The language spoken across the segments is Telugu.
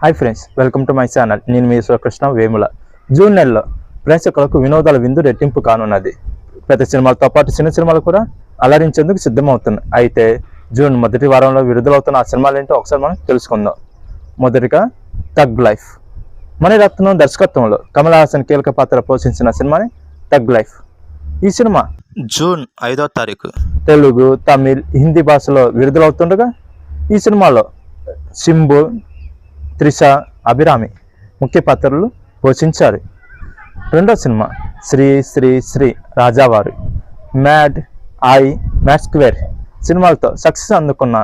Hi friends welcome to my channel నేను మీ శ్రీకృష్ణ వేముల. జూన్ నెలలో ప్రేక్షకులకు వినోదాల విందు రెట్టింపు కానున్నది. పెద్ద సినిమాలతో పాటు చిన్న సినిమాలు కూడా అలరించేందుకు సిద్ధమవుతున్నాయి. అయితే జూన్ మొదటి వారంలో విడుదలవుతున్న ఆ సినిమాలు ఏంటో ఒకసారి మనం తెలుసుకుందాం. మొదటిగా తగ్ లైఫ్ మణిరత్నం దర్శకత్వంలో కమల్ హాసన్ కీలక పాత్ర పోషించిన సినిమాని తగ్ లైఫ్ ఈ సినిమా జూన్ ఐదో తారీఖు తెలుగు తమిళ్ హిందీ భాషలో విడుదలవుతుండగా ఈ సినిమాలో సింబు త్రిష అభిరామి ముఖ్య పాత్రలు పోషించారు. రెండో సినిమా శ్రీ శ్రీ శ్రీ రాజావారు మ్యాడ్ ఐ మ్యాడ్ స్క్వేర్ సినిమాలతో సక్సెస్ అందుకున్న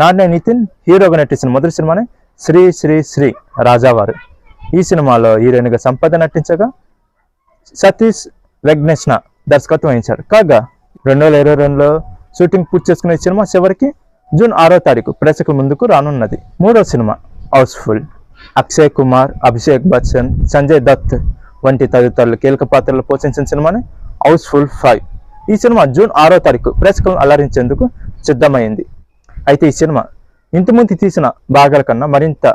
నాన్య నితిన్ హీరోగా నటించిన మొదటి సినిమానే శ్రీ శ్రీ శ్రీ రాజావారు. ఈ సినిమాలో హీరోయిన్గా సంపద నటించగా సతీష్ వెగ్నేష్ణ దర్శకత్వం వహించారు. కాగా రెండు వేల ఇరవై రెండులో షూటింగ్ పూర్తి చేసుకునే సినిమా చివరికి జూన్ ఆరో తారీఖు ప్రేక్షకుల ముందుకు రానున్నది. మూడో సినిమా హౌస్ఫుల్. అక్షయ్ కుమార్ అభిషేక్ బచ్చన్ సంజయ్ దత్ వంటి తదితరులు కీలక పాత్రలు పోషించిన సినిమాని హౌస్ఫుల్ ఫైవ్. ఈ సినిమా జూన్ ఆరో తారీఖు ప్రేక్షకులను అలరించేందుకు సిద్ధమైంది. అయితే ఈ సినిమా ఇంతకుముందు తీసిన భాగాల కన్నా మరింత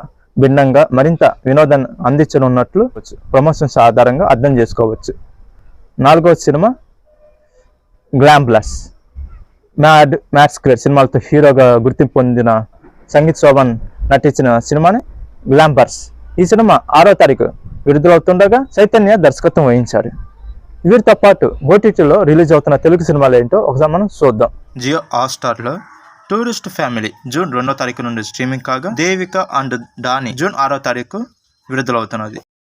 భిన్నంగా మరింత వినోదాన్ని అందించనున్నట్లు ప్రమోషన్స్ ఆధారంగా అర్థం చేసుకోవచ్చు. నాలుగో సినిమా గ్లాంబ్లస్ మ్యాడ్ మ్యాడ్ స్క్వేర్ సినిమాలతో హీరోగా గుర్తింపు పొందిన సంగీత్ శోభన్ నటించిన సినిమాని గ్లాంబర్స్ ఈ సినిమా ఆరో తారీఖు విడుదలవుతుండగా చైతన్య దర్శకత్వం వహించాడు. వీరితో పాటు ఓటీటీలో రిలీజ్ అవుతున్న తెలుగు సినిమాలు ఏంటో ఒకసారి మనం చూద్దాం. జియో హాట్స్టార్లో టూరిస్ట్ ఫ్యామిలీ జూన్ రెండో తారీఖు నుండి స్ట్రీమింగ్ కాగా దేవిక అండ్ డానీ జూన్ ఆరో తారీఖు విడుదలవుతున్నది.